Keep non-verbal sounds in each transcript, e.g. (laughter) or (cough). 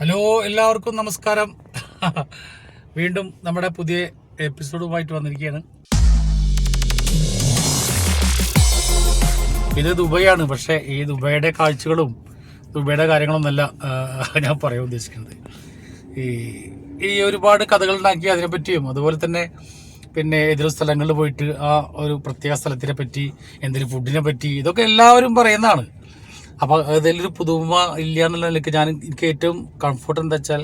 Hello എല്ലാവർക്കും നമസ്കാരം. (laughs) വീണ്ടും നമ്മുടെ പുതിയ എപ്പിസോഡുമായിട്ട് വന്നിരിക്കുകയാണ്. ഇത് ദുബൈയാണ് പക്ഷേ ഈ ദുബൈയുടെ കാഴ്ചകളും ദുബൈയുടെ കാര്യങ്ങളൊന്നല്ല ഞാൻ പറയാൻ ഉദ്ദേശിക്കുന്നത്. ഈ ഈ ഒരുപാട് കഥകൾ ഉണ്ടാക്കി അതിനെപ്പറ്റിയും അതുപോലെ തന്നെ പിന്നെ ഏതൊരു സ്ഥലങ്ങളിൽ പോയിട്ട് ആ ഒരു പ്രത്യേക സ്ഥലത്തിനെ പറ്റി എന്തൊരു ഫുഡിനെ പറ്റി ഇതൊക്കെ എല്ലാവരും പറയുന്നതാണ്. അപ്പോൾ അതിലൊരു പുതുമ ഇല്ല എന്നുള്ള നിലയ്ക്ക് ഞാൻ എനിക്ക് ഏറ്റവും കംഫർട്ട് എന്താ വെച്ചാൽ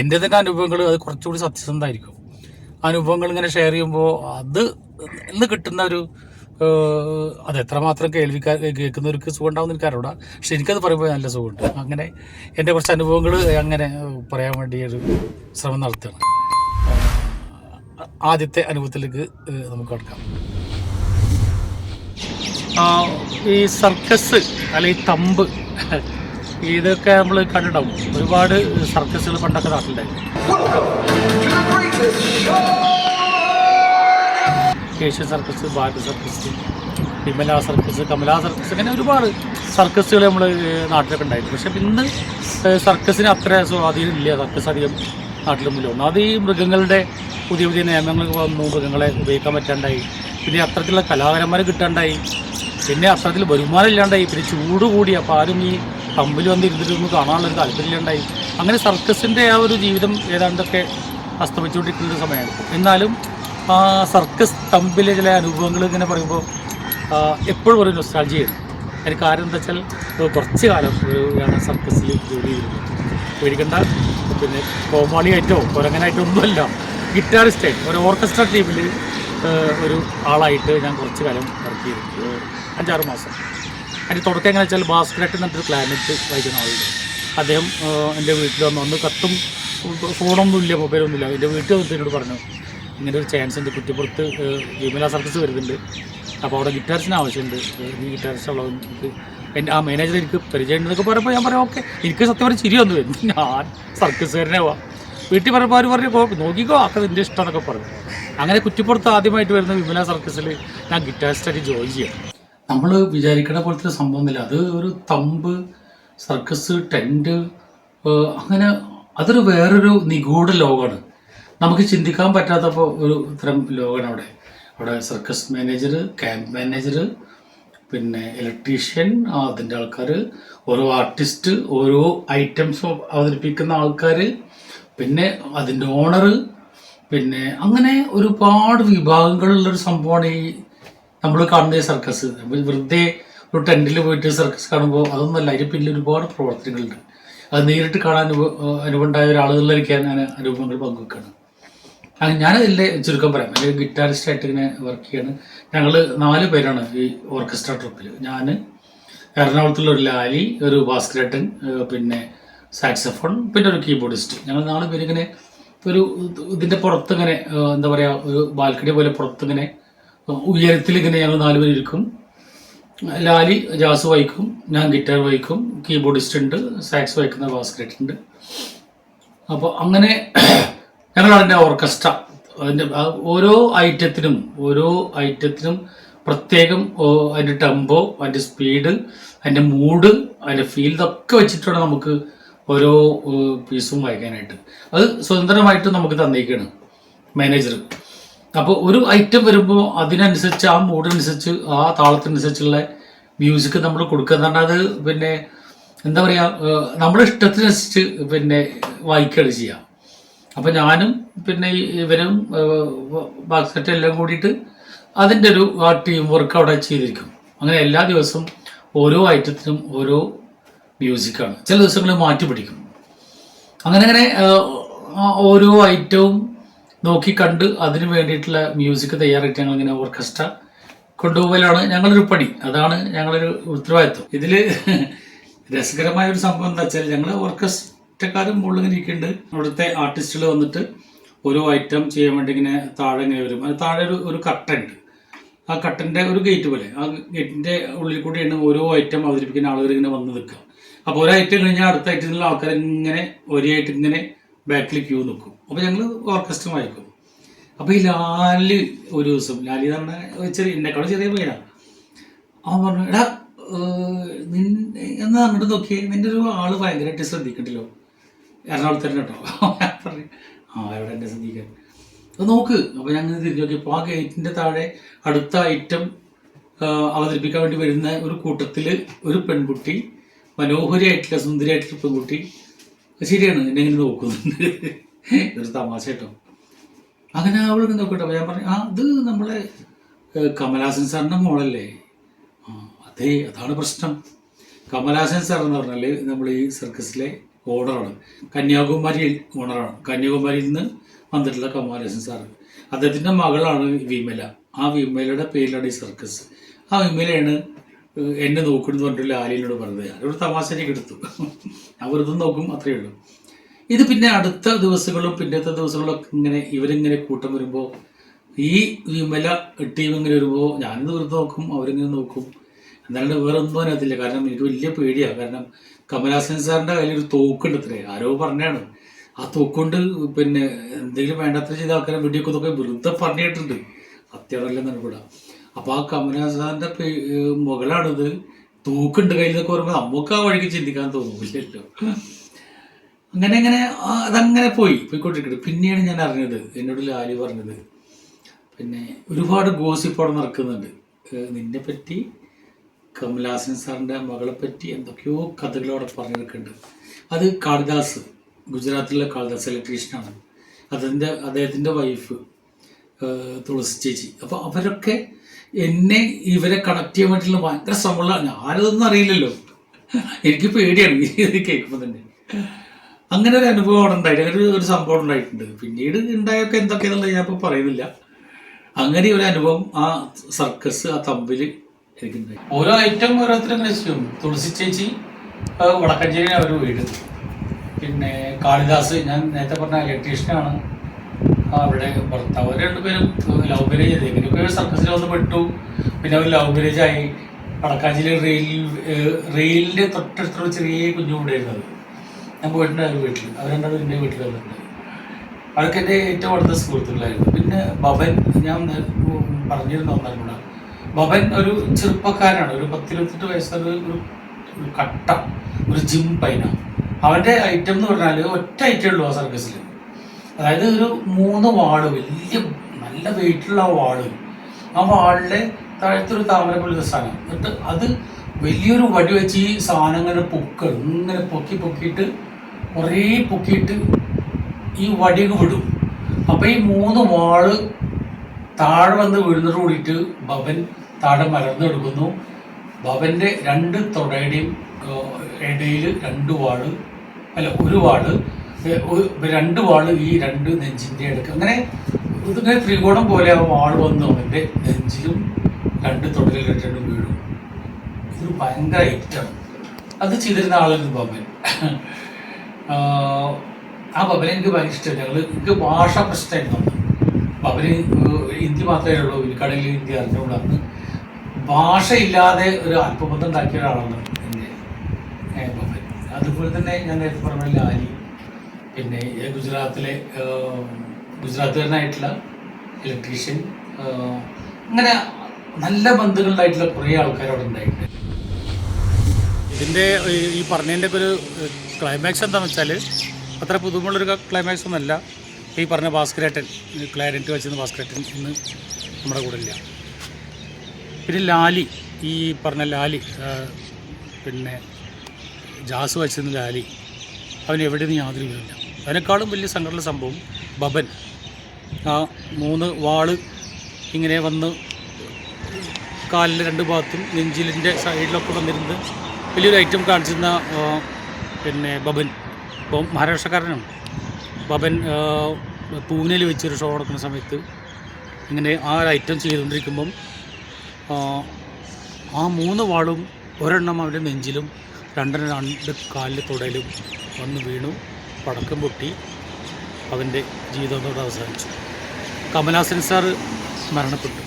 എന്റെ തന്നെ അനുഭവങ്ങൾ അത് കുറച്ചുകൂടി സത്യസന്ധമായിരിക്കും. അനുഭവങ്ങൾ ഇങ്ങനെ ഷെയർ ചെയ്യുമ്പോൾ അത് ഇന്ന് കിട്ടുന്ന ഒരു അത് എത്രമാത്രം കേൾവിക്കാർ കേൾക്കുന്നവർക്ക് സുഖം ഉണ്ടാവുന്ന എനിക്കറിയൂടാ പക്ഷെ എനിക്കത് പറയുമ്പോൾ നല്ല സുഖമുണ്ട്. അങ്ങനെ എന്റെ കുറച്ച് അനുഭവങ്ങൾ അങ്ങനെ പറയാൻ വേണ്ടി ഒരു ശ്രമം നടത്തുകയാണ്. ആദ്യത്തെ അനുഭവത്തിലേക്ക് നമുക്ക് കടക്കാം. ഈ സർക്കസ് അല്ലെ ഈ തമ്പ് ഇതൊക്കെ നമ്മൾ കണ്ടിട്ടുണ്ടാവും. ഒരുപാട് സർക്കസുകൾ പണ്ടൊക്കെ നാട്ടിലുണ്ടായിരുന്നു. Asian circus Bharat circus Vimala circus Kamala circus അങ്ങനെ ഒരുപാട് സർക്കസുകൾ നമ്മൾ നാട്ടിലൊക്കെ ഉണ്ടായിരുന്നു. പക്ഷെ ഇന്ന് സർക്കസിന് അത്ര സ്വാധീനം ഇല്ല. സർക്കസ് അധികം നാട്ടിലൊന്നുമില്ല ഒന്നാമത് ഈ മൃഗങ്ങളുടെ പുതിയ പുതിയ നിയമങ്ങൾ വന്നു മൃഗങ്ങളെ ഉപയോഗിക്കാൻ പറ്റാണ്ടായി. പിന്നെ അത്തരത്തിലുള്ള കലാകാരന്മാരെ കിട്ടാണ്ടായി. പിന്നെ അർത്ഥത്തിൽ വരുമാനം ഇല്ലാണ്ടായി. പിന്നെ ചൂട് കൂടി. അപ്പോൾ ആരും ഈ പമ്പിൽ വന്നിരുന്നിട്ടൊന്നും കാണാനുള്ളൊരു താല്പര്യമില്ലാണ്ടായി. അങ്ങനെ സർക്കസിന്റെ ആ ഒരു ജീവിതം ഏതാണ്ടൊക്കെ അസ്തമിച്ചുകൊണ്ടിരിക്കുന്ന സമയമാണ്. എന്നാലും ആ സർക്കസ് തമ്പിലെ ചില അനുഭവങ്ങൾ ഇങ്ങനെ പറയുമ്പോൾ എപ്പോഴും ഒരു നൊസ്റ്റാൾജിയാണ് അതിന് കാരണം എന്താ വെച്ചാൽ കുറച്ച് കാലം ഞാൻ സർക്കസിൽ ജോലി ചെയ്തിരുന്നു പേടിക്കണ്ട പിന്നെ കോമാളിയായിട്ടോ കുരങ്ങനായിട്ടോ ഒന്നുമല്ല. ഗിറ്റാറിസ്റ്റായിട്ട് ഒരു ഓർക്കസ്ട്ര ടീമിൽ ഒരു ആളായിട്ട് ഞാൻ കുറച്ച് കാലം വർക്ക് ചെയ്തു ഏഹ് അഞ്ചാറ് മാസം. അതിന്റെ തുടക്കം എങ്ങനെ വെച്ചാൽ ഭാസ്കരട്ട് എന്നൊരു പ്ലാനറ്റ് വായിക്കുന്ന ആളുണ്ട്. അദ്ദേഹം എന്റെ വീട്ടിൽ വന്ന് അന്ന് കത്തും ഫോണൊന്നുമില്ല മൊബൈലൊന്നുമില്ല. എന്റെ വീട്ടിൽ വന്നിട്ട് എന്നോട് പറഞ്ഞു ഇങ്ങനെ ഒരു ചാൻസ് ഉണ്ട്. കുറ്റിപ്പുറത്ത് വിമല സർക്കസ് വരുന്നുണ്ട്. അപ്പോൾ അവിടെ ഗിറ്റാർസിന് ആവശ്യമുണ്ട്. ഈ ഗിറ്റാർസ് ഉള്ളത് എനിക്ക് എന്റെ ആ മാനേജർ എനിക്ക് പരിചയമുണ്ടെന്നൊക്കെ പറയുമ്പോൾ ഞാൻ പറയാം ഓക്കെ എനിക്ക് സത്യം പറഞ്ഞ ചിരി വന്നു. വരും ഞാൻ സർക്കസുകാരനെ പോവാം വീട്ടിൽ പറഞ്ഞപ്പോൾ പറഞ്ഞു "കോ, നോക്കിക്കോ ഒക്കെ നിന്റെ ഇഷ്ടം എന്നൊക്കെ പറഞ്ഞു. അങ്ങനെ കുറ്റിപ്പുറത്ത് ആദ്യമായിട്ട് വരുന്ന വിമല സർക്കസിൽ ഞാൻ ഗിറ്റാറിസ്റ്റായിട്ട് ജോയിൻ ചെയ്യാം നമ്മൾ വിചാരിക്കണ പോലത്തെ സംഭവം സംഭവമൊന്നുമില്ല അത് ഒരു തമ്പ് സർക്കസ് ടെന്റ് അങ്ങനെ അതൊരു വേറൊരു നിഗൂഢ ലോകമാണ്. നമുക്ക് ചിന്തിക്കാൻ പറ്റാത്തപ്പോൾ ഒരു ഇത്തരം ലോകമാണ് അവിടെ. അവിടെ സർക്കസ് മാനേജർ ക്യാമ്പ് മാനേജർ പിന്നെ ഇലക്ട്രീഷ്യൻ അതിന്റെ ആൾക്കാർ ഓരോ ആർട്ടിസ്റ്റ് ഓരോ ഐറ്റംസ് അവതരിപ്പിക്കുന്ന ആൾക്കാർ പിന്നെ അതിന്റെ ഓണർ പിന്നെ അങ്ങനെ ഒരുപാട് വിഭാഗങ്ങളുള്ളൊരു സംഭവമാണ് ഈ നമ്മൾ കാണുന്ന ഈ സർക്കസ് വെറുതെ ഒരു ടെന്റിൽ പോയിട്ട് സർക്കസ് കാണുമ്പോൾ അതൊന്നല്ല അതിന് പിന്നിൽ ഒരുപാട് പ്രവർത്തനങ്ങളുണ്ട്. അത് നേരിട്ട് കാണാൻ അനുഭവമുണ്ടായ അനുഭവം ഒരാളുകളിലേക്ക് ഞാൻ അനുഭവങ്ങൾ പങ്കുവെക്കുകയാണ് അങ്ങനെ ഞാനതിന്റെ ചുരുക്കം പറയാം. അല്ലെങ്കിൽ ഗിറ്റാറിസ്റ്റായിട്ട് ഇങ്ങനെ വർക്ക് ചെയ്യാണ്. ഞങ്ങൾ നാല് പേരാണ് ഈ ഓർക്കസ്ട്ര ട്രിപ്പിൽ ഞാൻ എറണാകുളത്തുള്ള ഒരു ലാലി ഒരു ഭാസ്കരേട്ടൻ പിന്നെ സാക്സഫോൺ പിന്നെ ഒരു കീബോർഡിസ്റ്റ് ഞങ്ങൾ നാല് പേരിങ്ങനെ ഒരു ഇതിന്റെ പുറത്തിങ്ങനെ എന്താ പറയുക ഒരു ബാൽക്കണി പോലെ പുറത്തിങ്ങനെ ഉയരത്തിൽ ഇങ്ങനെ ഞങ്ങൾ നാല് പേര് ഇരിക്കും. ലാലി ജാസ് വായിക്കും ഞാൻ ഗിറ്റാർ വായിക്കും കീബോർഡിസ്റ്റ് ഉണ്ട് സാക്സ് വായിക്കുന്ന ബാസ്കറ്റ് ഉണ്ട്. അപ്പോൾ അങ്ങനെ ഞങ്ങളാണ് എന്റെ ഓർക്കസ്ട്ര അതിന്റെ ഓരോ ഐറ്റത്തിനും ഓരോ ഐറ്റത്തിനും പ്രത്യേകം അതിന്റെ ടെമ്പോ അതിന്റെ സ്പീഡ് അതിന്റെ മൂഡ് അതിന്റെ ഫീൽ ഇതൊക്കെ വെച്ചിട്ടാണ് നമുക്ക് ഓരോ പീസും വായിക്കാനായിട്ട്. അത് സ്വതന്ത്രമായിട്ട് നമുക്ക് തന്നേക്കാണ് മാനേജർ അപ്പോൾ ഒരു ഐറ്റം വരുമ്പോൾ അതിനനുസരിച്ച് ആ മൂഡിനനുസരിച്ച് ആ താളത്തിനനുസരിച്ചുള്ള മ്യൂസിക് നമ്മൾ കൊടുക്കുക എന്ന് പറഞ്ഞാൽ അത് പിന്നെ എന്താ പറയുക നമ്മുടെ ഇഷ്ടത്തിനനുസരിച്ച് പിന്നെ വായിക്കുകയാണ് ചെയ്യുക. അപ്പം ഞാനും പിന്നെ ഇവരും ബാസ്കറ്റ് എല്ലാം കൂടിയിട്ട് അതിന്റെ ഒരു ആ ടീം വർക്ക് അവിടെ ചെയ്തിരിക്കും. അങ്ങനെ എല്ലാ ദിവസവും ഓരോ ഐറ്റത്തിനും ഓരോ മ്യൂസിക്കാണ്. ചില ദിവസങ്ങളിൽ മാറ്റി പിടിക്കും. അങ്ങനെ അങ്ങനെ ഓരോ ഐറ്റവും നോക്കി കണ്ട് അതിന് വേണ്ടിയിട്ടുള്ള മ്യൂസിക് തയ്യാറായിട്ട് ഞങ്ങൾ ഇങ്ങനെ ഓർക്കസ്ട്ര കൊണ്ടുപോകലാണ് ഞങ്ങളൊരു പണി അതാണ് ഞങ്ങളൊരു ഉത്തരവാദിത്വം. ഇതിൽ രസകരമായ ഒരു സംഭവം എന്താ വെച്ചാൽ ഞങ്ങൾ ഓർക്കസ്ട്രക്കാരും മുകളിൽ ഇരിക്കുന്നുണ്ട്. അവിടുത്തെ ആർട്ടിസ്റ്റുകൾ വന്നിട്ട് ഓരോ ഐറ്റം ചെയ്യാൻ വേണ്ടി ഇങ്ങനെ താഴെ ഇങ്ങനെ വരും. അത് താഴെ ഒരു ഒരു കട്ടുണ്ട്. ആ കട്ടന്റെ ഒരു ഗേറ്റ് പോലെ. ആ ഗേറ്റിന്റെ ഉള്ളിൽ കൂടിയാണ് ഓരോ ഐറ്റം അവതരിപ്പിക്കുന്ന ആളുകൾ ഇങ്ങനെ വന്ന് നിൽക്കുക. അപ്പോൾ ഒരു ഐറ്റം കഴിഞ്ഞാൽ അടുത്ത ഐറ്റത്തിലുള്ള ആൾക്കാർ ഇങ്ങനെ ഐറ്റം ഇങ്ങനെ ബാക്കിൽ ക്യൂ നിൽക്കും അപ്പോൾ ഞങ്ങൾ ഓർക്കസ്ട്ര വായിക്കും. അപ്പോൾ ഈ ലാലി ഒരു ദിവസം ലാലി എന്ന് പറഞ്ഞാൽ ചെറിയ എന്നെക്കാളും ചെറിയ പയ്യനാണ് അവൻ പറഞ്ഞു എടാ എന്നാ അങ്ങോട്ട് നോക്കിയേ? നിന്റെ ഒരു ആൾ ഭയങ്കരമായിട്ട് ശ്രദ്ധിക്കണ്ടല്ലോ. എറണാകുളത്ത് തന്നെ കേട്ടോ പറഞ്ഞു ആ എവിടെ എന്നെ ശ്രദ്ധിക്കാൻ? അത് നോക്ക്. അപ്പോൾ ഞങ്ങൾ തിരിഞ്ഞു നോക്കിയപ്പോൾ ആ ഗേറ്റിന്റെ താഴെ അടുത്ത ഐറ്റം അവതരിപ്പിക്കാൻ വേണ്ടി വരുന്ന ഒരു കൂട്ടത്തിൽ ഒരു പെൺകുട്ടി മനോഹരിയായിട്ടുള്ള സുന്ദരിയായിട്ടുള്ള പെൺകുട്ടി. ശരിയാണ് എന്നെ ഇങ്ങനെ നോക്കുന്നുണ്ട് ഇതൊരു തമാശ കേട്ടോ. അങ്ങനെ അവളിങ്ങനെ നോക്കട്ടെ. ഞാൻ പറഞ്ഞു ആ ഇത് നമ്മളെ കമലാസൻ സാറിന്റെ മോളല്ലേ? ആ അതെ അതാണ് പ്രശ്നം. കമലാസൻ സാർ എന്ന് പറഞ്ഞാൽ നമ്മൾ ഈ സർക്കസിലെ ഓണറാണ്. കന്യാകുമാരി ഓണറാണ്. കന്യാകുമാരിയിൽ നിന്ന് വന്നിട്ടുള്ള കമലാസൻ സാർ. അദ്ദേഹത്തിന്റെ മകളാണ് വിമല. ആ വിമലയുടെ പേരിലാണ് ഈ സർക്കസ്. ആ വിമലയാണ് എന്നെ നോക്കണമെന്ന് പറഞ്ഞിട്ട് ലാലിനോട് പറഞ്ഞത്. ഞാനൊരു തമാശയ്ക്ക് എടുത്തു. അവർ ഇത് നോക്കും അത്രയേ ഉള്ളൂ. ഇത് പിന്നെ അടുത്ത ദിവസങ്ങളും പിന്നത്തെ ദിവസങ്ങളൊക്കെ ഇങ്ങനെ ഇവരിങ്ങനെ കൂട്ടം വരുമ്പോൾ ഈ വിമല ടീം ഇങ്ങനെ വരുമ്പോൾ ഞാനിത് വെറുതെ നോക്കും അവരിങ്ങനെ നോക്കും. എന്നാലും വേറെ ഒന്നും അതിനകത്തില്ല. കാരണം എനിക്ക് വലിയ പേടിയാണ് കാരണം കമലാസൻ സാറിന്റെ കയ്യിൽ ഒരു തോക്കുണ്ട് അത്രേ. ആരോ പറഞ്ഞാണ്. ആ തോക്കുകൊണ്ട് പിന്നെ എന്തെങ്കിലും വേണ്ടത്ര ചെയ്ത ആൾക്കാരെ വെടിയൊക്കെ നോക്കാൻ വെറുതെ പറഞ്ഞിട്ടുണ്ട്. സത്യമാണല്ലെന്നാണ് കൂടെ അപ്പോൾ ആ കമലഹാസൻ സാറിന്റെ മകളാണിത്. തോക്കുണ്ട് നിന്നൊക്കെ പറയുമ്പോൾ നമുക്ക് ആ വഴിക്ക് ചിന്തിക്കാൻ തോന്നില്ലല്ലോ. അങ്ങനെ അങ്ങനെ അതങ്ങനെ പോയി പോയിക്കൊണ്ടിരിക്കുന്നത് പിന്നെയാണ് ഞാൻ അറിഞ്ഞത് എന്നോട് ലാലി പറഞ്ഞത് പിന്നെ ഒരുപാട് ഗോസിപ്പ് നടക്കുന്നുണ്ട്. നിന്നെ പറ്റി കമലഹാസൻ സാറിന്റെ മകളെ പറ്റി എന്തൊക്കെയോ കഥകൾ അവിടെ പറഞ്ഞെടുക്കുന്നുണ്ട് അത് കാളിദാസ് ഗുജറാത്തിലെ കാളിദാസ് ഇലക്ട്രീഷ്യനാണ്. അതിന്റെ അദ്ദേഹത്തിന്റെ വൈഫ് തുളസി ചേച്ചി. അപ്പോൾ അവരൊക്കെ എന്നെ ഇവരെ കണക്ട് ചെയ്യാൻ വേണ്ടിയിട്ടുള്ള ഭയങ്കര ശ്രമമുള്ളതാണ് ഞാനതൊന്നും അറിയില്ലല്ലോ. എനിക്ക് പേടിയാണ് ഇത് കേൾക്കുമ്പോൾ തന്നെ. അങ്ങനെ ഒരു അനുഭവം അവിടെ ഉണ്ടായിട്ട് അങ്ങനെ ഒരു- സംഭവം ഉണ്ടായിട്ടുണ്ട്. പിന്നീട് ഉണ്ടായൊക്കെ എന്തൊക്കെയാണെന്നുള്ളത് ഞാൻ ഇപ്പോൾ പറയുന്നില്ല. അങ്ങനെ ഒരു അനുഭവം ആ സർക്കസ് ആ തമ്പിൽ എനിക്കുണ്ടായി. ഓരോ ഐറ്റം ഓരോരുത്തരും ചെയ്യും. തുളസി ചേച്ചി വടക്കഞ്ചേരി അവർ വീട്. പിന്നെ കാളിദാസ് ഞാൻ നേരത്തെ പറഞ്ഞ ഇലക്ട്രീഷ്യനാണ് അവിടെ ഭർത്താവ് രണ്ടുപേരും ലവ് മാരേജ് ചെയ്ത്. എങ്ങനെയൊക്കെ സർക്കസിൽ വന്ന് പെട്ടു. പിന്നെ അവർ ലവ് മാരേജ് ആയി. വടക്കാഞ്ചേരി റെയിൽ റെയിലിന്റെ തൊട്ടടുത്തുള്ള ചെറിയ കുഞ്ഞു ഉള്ളത് ഞാൻ പോയിട്ടുണ്ട് അവർ വീട്ടിൽ അവർ രണ്ടാളും എന്റെ വീട്ടിൽ വന്നിട്ടുണ്ട്. അവർക്ക് എന്റെ ഏറ്റവും അടുത്ത സുഹൃത്തുക്കളായിരുന്നു. പിന്നെ ബബൻ ഞാൻ പറഞ്ഞിരുന്ന ഒന്നാണ് കൂടെ. ബബൻ ഒരു ചെറുപ്പക്കാരനാണ്. ഒരു പത്തിരുപത്തെട്ട് വയസ്സുള്ള ഒരു കട്ട ഒരു ജിം പൈന അവന്റെ ഐറ്റം എന്ന് പറഞ്ഞാൽ ഒറ്റ ഐറ്റം ഉള്ളൂ ആ സർക്കസിൽ അതായത് ഒരു മൂന്ന് വാൾ വലിയ നല്ല വെയിറ്റുള്ള വാൾ. ആ വാളിലെ താഴത്തൊരു താമര പോലത്തെ സാധനം എന്നിട്ട് അത് വലിയൊരു വടി വെച്ച് ഈ സാധനം ഇങ്ങനെ പൊക്കുക ഇങ്ങനെ പൊക്കി പൊക്കിയിട്ട് കുറേ പൊക്കിയിട്ട് ഈ വടിയൊക്കെ വിടും. അപ്പം ഈ മൂന്ന് വാൾ താഴെ വന്ന് വീഴുന്നതോട് കൂടിയിട്ട് ബബൻ താഴെ മലർന്നെടുക്കുന്നു ബബന്റെ രണ്ട് തുടയുടെയും ഇടയിൽ രണ്ട് വാൾ അല്ല ഒരു വാൾ. രണ്ട് വാൾ ഈ രണ്ട് നെഞ്ചിന്റെ അടുക്ക് അങ്ങനെ ഇതിങ്ങനെ ത്രികോണം പോലെ ആ വാൾ വന്ന്. അവന്റെ നെഞ്ചിലും രണ്ട് തൊടലിൽ രണ്ടും വീഴും ഇതൊരു ഭയങ്കര ഐറ്റാണ് അത് ചെയ്തിരുന്ന ആളായിരുന്നു ബബൻ. ആ, ബബനെ എനിക്ക് ഭയങ്കര ഇഷ്ടമായി. ഞങ്ങൾ എനിക്ക് ഭാഷ പ്രശ്നമായിരുന്നു അന്ന്. ബബന് ഹിന്ദി മാത്രമേ ഉള്ളൂ. കടയിൽ ഹിന്ദി അറിഞ്ഞുകൊണ്ടാണ് ഭാഷയില്ലാതെ ഒരു അല്പബന്ധം ഉണ്ടാക്കിയ ഒരാളാണ് എന്റെ ബബൻ. അതുപോലെ തന്നെ ഞാൻ നേരത്തെ പറഞ്ഞ ലാലി. പിന്നെ ഗുജറാത്തിലെ ഗുജറാത്തുകാരനായിട്ടുള്ള ഇലക്ട്രീഷ്യൻ അങ്ങനെ നല്ല ബന്ധുക്കളുണ്ടായിട്ടുള്ള കുറേ ആൾക്കാർ അവിടെ ഉണ്ടായിട്ടുണ്ട്. ഇതിന്റെ ഈ പറഞ്ഞതിന്റെ ഒരു ക്ലൈമാക്സ് എന്താണെന്ന് വെച്ചാൽ അത്ര പുതുമുള്ളൊരു ക്ലൈമാക്സ് ഒന്നുമല്ല. ഈ പറഞ്ഞ ഭാസ്കരേട്ടൻ ക്ലാരന്റ് വെച്ചിരുന്ന ഭാസ്കരേട്ടൻ ഇന്ന് നമ്മുടെ കൂടെ ഇല്ല. പിന്നെ ലാലി ഈ പറഞ്ഞ ലാലി പിന്നെ ജാസ് വെച്ചിരുന്ന ലാലി അവൻ എവിടെ നിന്ന് യാതൊരു വിവരമില്ല അതിനേക്കാളും വലിയ സങ്കടമുള്ള സംഭവം ബബൻ. ആ മൂന്ന് വാൾ ഇങ്ങനെ വന്ന് കാലിന്റെ രണ്ട് ഭാഗത്തും നെഞ്ചിലിന്റെ സൈഡിലൊക്കെ വന്നിരുന്ന് വലിയൊരു ഐറ്റം കാണിച്ചിരുന്ന പിന്നെ ബബൻ. ഇപ്പം മഹാരാഷ്ട്രക്കാരനാണ്. ബബൻ പൂനെയിൽ വെച്ചൊരു ഷോ നടക്കുന്ന സമയത്ത് ഇങ്ങനെ ആ ഒരു ഐറ്റം ചെയ്തുകൊണ്ടിരിക്കുമ്പം ആ, ആ മൂന്ന് വാളും ഒരെണ്ണം അവന്റെ നെഞ്ചിലും രണ്ടെണ്ണം രണ്ട് കാലിൽ തുടയിലും വന്ന് വീണു. പടക്കം പൊട്ടി അവന്റെ ജീവിതത്തോടെ അവസാനിച്ചു. കമലാസൻ സാർ മരണപ്പെട്ടു.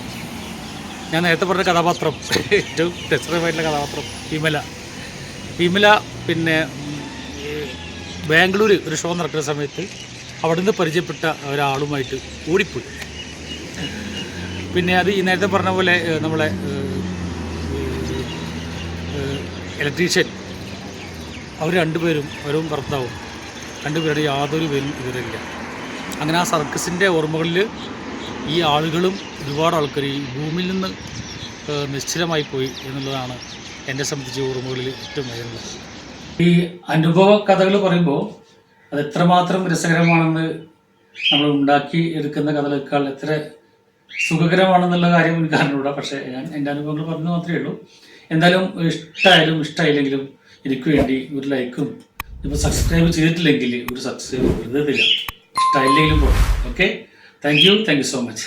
ഞാൻ നേരത്തെ പറഞ്ഞ കഥാപാത്രം ഏറ്റവും രസകരമായിട്ടുള്ള കഥാപാത്രം വിമല. വിമല പിന്നെ ബാംഗ്ലൂർ ഒരു ഷോ നടക്കുന്ന സമയത്ത് അവിടെ നിന്ന് പരിചയപ്പെട്ട ഒരാളുമായിട്ട് ഓടിപ്പോയി. പിന്നെ അത് ഈ നേരത്തെ പറഞ്ഞ പോലെ നമ്മളെ ഇലക്ട്രീഷ്യൻ അവർ രണ്ടുപേരും അവരും ഭർത്താവും. രണ്ടുപേരുടെ യാതൊരു വിവരം വിവരമില്ല അങ്ങനെ ആ സർക്കസിന്റെ ഓർമ്മകളിൽ ഈ ആളുകളും ഒരുപാട് ആൾക്കാർ ഈ ഭൂമിയിൽ നിന്ന് നിശ്ചലമായി പോയി എന്നുള്ളതാണ് എന്നെ സംബന്ധിച്ച് ഓർമ്മകളിൽ ഏറ്റവും വരുന്നത്. ഈ അനുഭവ കഥകൾ പറയുമ്പോൾ അത് എത്രമാത്രം രസകരമാണെന്ന് നമ്മൾ ഉണ്ടാക്കി എടുക്കുന്ന കഥകളേക്കാൾ എത്ര സുഖകരമാണെന്നുള്ള കാര്യം എനിക്ക് അറിഞ്ഞൂടാ പക്ഷേ ഞാൻ എന്റെ അനുഭവങ്ങൾ പറഞ്ഞു മാത്രമേ ഉള്ളൂ. എന്തായാലും ഇഷ്ടമായാലും ഇഷ്ടമായില്ലെങ്കിലും എനിക്ക് വേണ്ടി ഒരു ലൈക്കും ഇപ്പോൾ സബ്സ്ക്രൈബ് ചെയ്തിട്ടില്ലെങ്കിൽ ഒരു സബ്സ്ക്രൈബ് തരിക ഇഷ്ടമായില്ലെങ്കിലും okay thank you thank you so much